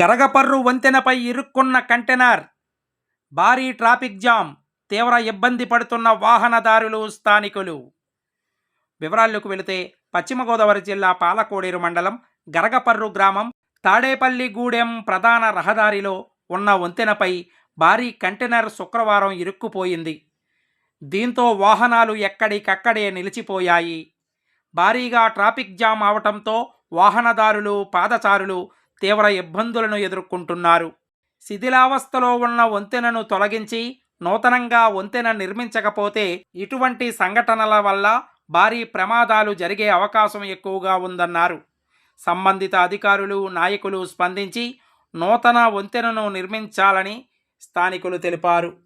గరగపర్రు వంతెనపై ఇరుక్కున్న కంటైనర్ భారీ traffic jam తీవ్ర ఇబ్బంది పడుతున్న వాహనదారులు స్థానికులు. వివరాల్లోకి వెళితే పశ్చిమ గోదావరి జిల్లా పాలకోడేరు మండలం గరగపర్రు గ్రామం తాడేపల్లిగూడెం ప్రధాన రహదారిలో ఉన్న వంతెనపై భారీ కంటైనర్ శుక్రవారం ఇరుక్కుపోయింది. దీంతో వాహనాలు ఎక్కడికక్కడే నిలిచిపోయాయి. భారీగా ట్రాఫిక్ జామ్ అవటంతో వాహనదారులు పాదచారులు తీవ్ర ఇబ్బందులను ఎదుర్కొంటున్నారు. శిథిలావస్థలో ఉన్న వంతెనను తొలగించి నూతనంగా వంతెన నిర్మించకపోతే ఇటువంటి సంఘటనల వల్ల భారీ ప్రమాదాలు జరిగే అవకాశం ఎక్కువగా ఉందన్నారు. సంబంధిత అధికారులు నాయకులు స్పందించి నూతన వంతెనను నిర్మించాలని స్థానికులు తెలిపారు.